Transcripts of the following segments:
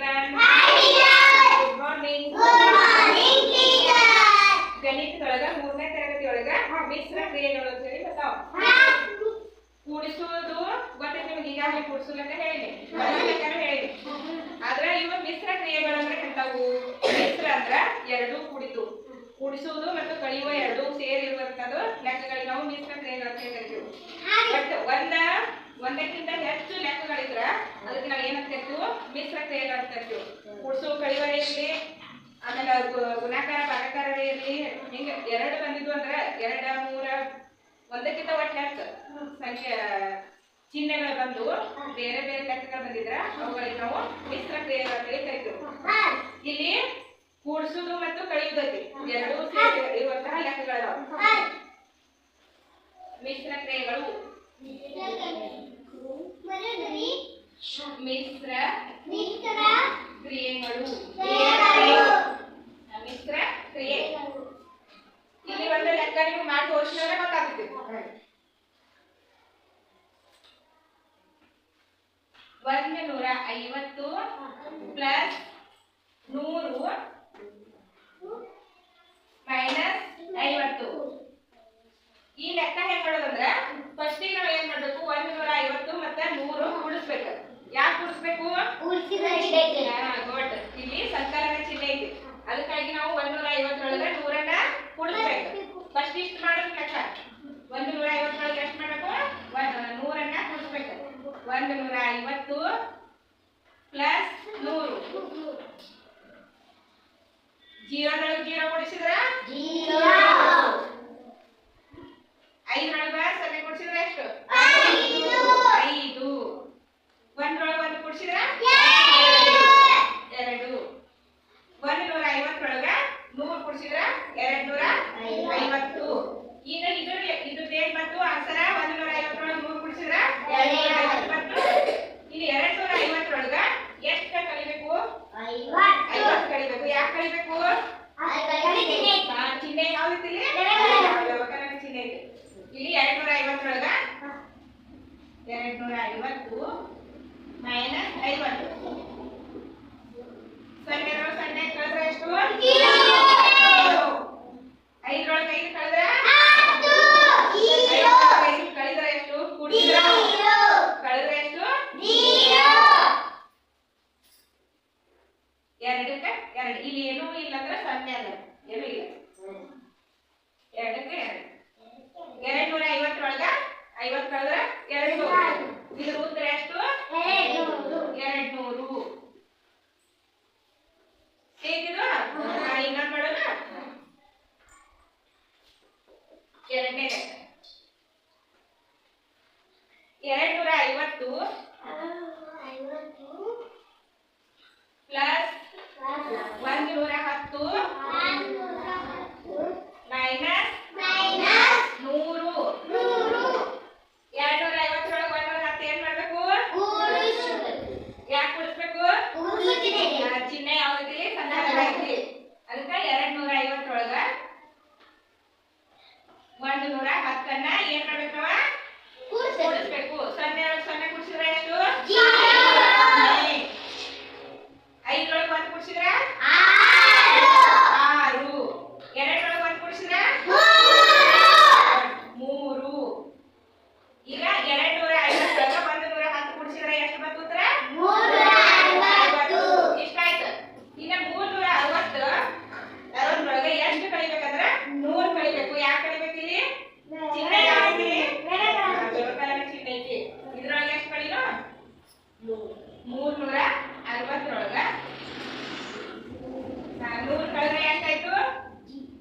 Children good morning ಗಣಿತದೊಳಗ ಮೂರನೇ ತರಗತಿ ಒಳಗ ಮಿಶ್ರ ಕ್ರಿಯೆಗಳು ಅಂತ ಹೇಳಿ ಬರ್ತಾವ. ಕೂಡಿಸುವುದು ಗೊತ್ತೈತೆ ನಿಮ್ಗೆ ಈಗಾಗಲೇ ಕೂಡಿಸಲಕ್ಕ ಹೇಳಿದೆ. ಲೆಕ್ಕನೂ ಹೇಳಿ. ಆದ್ರ ಇವ ಮಿಶ್ರ ಕ್ರಿಯೆಗಳು ಅಂದ್ರೆ ಎಂತಾವು ಮಿಶ್ರ ಅಂದ್ರ ಎರಡು ಕೂಡಿತು ಕೂಡಿಸುವುದು ಮತ್ತು ಕಳೆಯುವ ಎರಡು ಸೇರಿರುವಂತದ್ದು ಲೆಕ್ಕಗಳಿಗೆ ನಾವು ಮಿಶ್ರ ಕ್ರಿಯೆಗಳು ಅಂತ ಹೇಳಿ ಕರಿತೀವಿ ಬಟ್ ಒಂದ ಒಂದಕ್ಕಿಂತ ಹೆಚ್ಚು ಲೆಕ್ಕಗಳಿದ್ರ ಅದಕ್ಕೆ ನಾವು ಏನಂತ ಕರಿತೀವಿ ಮಿಶ್ರ ಕ್ರಿಯೆಗಳು ಅಂತ ಕರಿತೀವಿ ಕೂಡಿಸು ಇರ್ಲಿ, ಆಮೇಲೆ ಗುಣಾಕಾರ, ಭಾಗಾಕಾರ ಹಿಂಗೆ ಹಿಂಗ ಎರಡು ಬಂದಿದ್ವು ಅಂದ್ರ ಎರಡ, ಮೂರ, ಒಂದಕ್ಕಿಂತ ಒಟ್ಟು ಹೆಚ್ಚು ಸಂಖ್ಯೆ, ಚಿಹ್ನೆಗಳು ಬಂದು ಬೇರೆ ಬೇರೆ ಲೆಕ್ಕಗಳು ಬಂದಿದ್ರ ಅವುಗಳಿಗೆ ನಾವು ಮಿಶ್ರ ಕ್ರಿಯೆಗಳು ಅಂತ ಕರಿತೀವಿ. ಇಲ್ಲಿ ಕೂಡಿಸುವುದು ಮತ್ತು ಕಳೆಯುವುದೈತಿ ಎರಡೂ ಸೇರಿ ಇರುವಂತಹ ಲೆಕ್ಕಗಳು ಮಿಶ್ರ ಕ್ರಿಯೆಗಳು ಮಿಶ್ರ ಕ್ರಿಯೆಗಳು. ಮಿಶ್ರ ಕ್ರಿಯೆ. ಇಲ್ಲಿ ಒಂದು ಲೆಕ್ಕ ನೀವು ಮಾಡಿ ತೋರಿಸಿದ್ರೆ ಗೊತ್ತಾಗುತ್ತೆ. ಒಂದು ನೂರ ಐವತ್ತು ಪ್ಲಸ್ ನೂರು ಮೈನಸ್ ಐವತ್ತು ಈ ಲೆಕ್ಕ ಹೆಂಗ್ ಮಾಡೋದಂದ್ರ ಫಸ್ಟ್ ನಾವು ಏನ್ ಮಾಡ್ಬೇಕು ಒಂದು ನೂರ ಐವತ್ತು ಮತ್ತೆ ನೂರು ಕೂಡಿಸ್ಬೇಕು ಯಾಕೆ ಕೂಡಿಸ್ಬೇಕು ಗುಡ್ ಇಲ್ಲಿ ಸಂಕಲನ ಚಿಹ್ನೆ ಐತಿ. ಅದಕ್ಕಾಗಿ ನಾವು ಒಂದೂರ ಐವತ್ತರೊಳಗ ನೂರನ್ನ ಕೂಡಿಸ್ಬೇಕು. ಫಸ್ಟ್ ಇಷ್ಟು ಮಾಡೋದು ಲೆಕ್ಕ. ಒಂದು ನೂರ ಐವತ್ತರೊಳಗ ಎಷ್ಟು ಮಾಡಬೇಕು? ನೂರನ್ನ ಕೂಡಿಸ್ಬೇಕು. ಒಂದು ನೂರ ಐವತ್ತು ಪ್ಲಸ್ ನೂರು. ಜೀರೋದೊಳಗೆ ಜೀರೋ ಕೂಡಿಸಿದ್ರ ಐದರೊಳಗೆ ಸೊನ್ನೆ ಕೂಡಿಸಿದ್ರ ಎಷ್ಟು ಐದು ಒಂದ್ರೊಳಗೆ ಒಂದು ಕೂಡಿಸಿದ್ರ ಎರಡು ಒಂದು ನೂರ ಐವತ್ತರೊಳಗ ನೂರು ಕೂಡಿಸಿದ್ರ ಎರಡ್ ನೂರ ಐವತ್ತು ಈಗ ಇದ್ರ ಇದ್ರದ್ದು ಏನ್ ಬಂತು ಆನ್ಸರ ಒಂದು ನೂರ ಐವತ್ತರೊಳಗೆ ನೂರು ಕೂಡಿಸಿದ್ರ ಎರಡ್ ನೂರ ಐವತ್ತು ಬಂತು ಇಲ್ಲಿ ಎರಡ್ ನೂರ ಐವತ್ತರೊಳಗ ಎಷ್ಟು ಕಳಿಬೇಕು ಐವತ್ತು ಕಳಿಬೇಕು ಯಾಕೆ ಕಳಿಬೇಕು ಆ, ಚಿಹ್ನೆ ಯಾವ್ದು ಇಲ್ಲಿ ವ್ಯವಕಲನ ಚಿಹ್ನೆ ಇದೆ ಇಲ್ಲಿ ಎರಡ್ ನೂರ ಐವತ್ತರೊಳಗ ಎರಡ್ ನೂರ ಐವತ್ತು. ಮೈನಸ್ ಐವತ್ತು ಸೊನ್ನೆ ಸೊನ್ನೆ ಕಳೆದ್ರೆ ಎಷ್ಟು? ಐದರೊಳಗೆ ಐದು ಕಳೆದ್ರೆ? ಕಳೆದ್ರೆ ಎಷ್ಟು? ಕೂಡಿಸಿದ್ರೆ ಕಳೆದ್ರೆ ಎಷ್ಟು? ಎರಡಕ್ಕೆ ಎರಡು. ಇಲ್ಲಿ ಏನೂ ಇಲ್ಲ ಅಂದ್ರೆ ಸೊನ್ನೆ ಅದ ಏನೂ ಇಲ್ಲ ಎರಡಕ್ಕೆ ಎರಡು ಎರಡ್ ನೂರ ಐವತ್ತರೊಳಗ ಐವತ್ತು ಕಳೆದ್ರೆ ಎರಡು ನೂರು ಇದ್ರ ಉತ್ತರ ಎಷ್ಟು ಎರಡ್ ನೂರು ಹೇಗಿದು ಇನ್ನೊಂದು ಮಾಡೋಣ ಎರಡನೇ ಲೆಕ್ಕ ಎರಡ್ ನೂರ ಐವತ್ತು ಪ್ಲಸ್ ಒಂದು ನೂರ ಹತ್ತು ಮೈನಸ್ ನೂರು ಎರಡ್ ನೂರ ಐವತ್ತರೊಳಗೆ ಒಂದು ನೂರ ಹತ್ತು ಏನ್ ಮಾಡ್ಬೇಕು ಯಾಕೆ ಕೊಡಿಸ್ಬೇಕು ಆ ಚಿಹ್ನೆ ಯಾವ್ದೈತಿ ಸಂದರ್ಭ ಐತಿ ಅದಕ್ಕ ಎರಡ್ ನೂರ ಐವತ್ತರೊಳಗ ಒಂದು ನೂರ ಹತ್ತನ್ನ ಏನ್ ಮಾಡ್ಬೇಕವ ಕೂಡಿಸ್ಬೇಕು ಸೊನ್ನೆ ಒಳಗ್ ಸೊನ್ನೆ ಕೂಡಿಸಿದ್ರೆ ಎಷ್ಟು ಸೊನ್ನೆ. ಐದರೊಳಗೆ ಒಂದು ಕೂಡಿಸಿದ್ರ ಆರು ಎರಡರೊಳಗೆ ಒಂದು ಕೂಡಿಸಿದ್ರ ಮೂರು ಈಗ ಎರಡ್ ನೂರ ಐವತ್ತರೊಳಗ ಒಂದು ನೂರ ಹತ್ತು ಕೂಡಿಸಿದ್ರೆ ಎಷ್ಟು ಬಂತು ಉತ್ತರ ಇಷ್ಟಾಯ್ತು ಇನ್ನ ಮೂರ್ನೂರ ಅರವತ್ತು ಅರವತ್ತರೊಳಗೆ ಎಷ್ಟು ಕಳಿಬೇಕಂದ್ರ ನೂರ್ ಕಳಿಬೇಕು ಯಾಕೆ ಕಳಿಬೇಕು ಇಲ್ಲಿ ಚಿಹ್ನೆ ಯಾವ್ದಿಲ್ಲಿ ವ್ಯವಕಲನ ಚಿಹ್ನೆ ಐತಿ ಇದ್ರೊಳಗೆ ಎಷ್ಟು ಕಳಿನು ಮೂರ್ನೂರ ಅರವತ್ತರೊಳಗ ನೂರ್ ಕಳೆದ್ರೆ ಎಷ್ಟಾಯ್ತು ಜೀರೋದೊಳಗೆ ಜೀರೋ ಕಳೆದ್ರೆ ಆರು ಸೊನ್ನೆ ಕಳೆದ್ರೆ ಎಷ್ಟು ಆರು ಮೂರೊಳಗೆ ಒಂದು ಕಳೆದ್ರೆ ಎರಡು ಉತ್ತರ ಎಷ್ಟಿದ್ರ ಎರಡ್ ನೂರ ಈಗ ಮಿಶ್ರ ಕ್ರಿಯೆಗಳನ್ನ ಯಾಕೆ ಕರಿತೀವಲ್ಲ ಇಲ್ಲಿ ಪ್ಲಸ್ ಐತಿ ಮೈನಸ್ ಐತಿ ಒಂದ ಲೆಕ್ಕಿಲ್ಲ ಇಲ್ಲಿ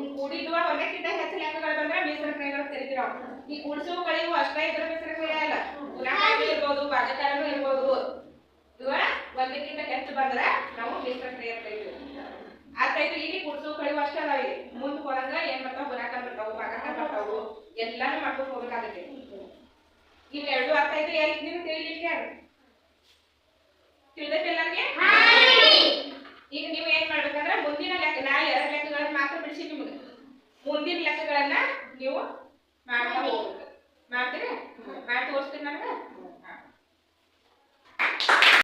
ಈ ಕೂಡಿದುವ ಒಂದಕ್ಕಿಂತ ಹೆಚ್ಚು ಲೆಕ್ಕಗಳು ಬಂದ್ರೆ ಮೀಸಲು ಕ್ರಿಯೆಗಳು ತೆರಿತಿರೋ ಈ ಕೂಡಿಸುವ ಕಳೆಯುವ ಅಷ್ಟೇ ಇದ್ರ ಮೀಸಲು ಕ್ರಿಯೆ ಅಲ್ಲ. ಗುಣಾಕಾರನೂ ಇರ್ಬೋದು ಭಾಗಕಾರನೂ ಇರ್ಬೋದು. ಇವ ಒಂದಕ್ಕಿಂತ ಹೆಚ್ಚು ಬಂದ್ರೆ ನಾವು ಮೀಸಲು ಕ್ರಿಯೆ ಅಂತ ಕರಿತೀವಿ ಆಯ್ತು ಇಲ್ಲಿ ಕುಡ್ಸು ಕಳೆಯುವ ಅಷ್ಟೇ ಅದಾವ ಇಲ್ಲಿ ಮುಂದ್ ಹೋದಂಗ ಏನ್ ಬರ್ತಾವ ಗುಣಾಕ ಬರ್ತಾವು ಬಾಗಾಕ ಬರ್ತಾವು ಎಲ್ಲಾನು ಮಾಡ್ಕೊಂಡು ಹೋಗ್ಬೇಕಾಗತ್ತೆ. ಇಲ್ಲಿ ಎರಡು ಅರ್ಥ ಆಯ್ತು ಯಾರು ನೀವು ತಿಳಿಲಿಕ್ಕೆ ಯಾರು? ತಿಳಿದೈತೆ ಎಲ್ಲರಿಗೆ ಈಗ ನೀವು ಏನ್ ಮಾಡ್ಬೇಕಂದ್ರೆ ಮುಂದಿನ ಲೆಕ್ಕ ನಾ ಎರಡು ಮುಂದಿನ ಲೆಕ್ಕಗಳನ್ನ ನೀವು ಮಾಡ್ತಾ ಮಾಡ್ತೀರಿ? ಮಾಡ್ತೀರಾ ನಾನು ನನಗೆ?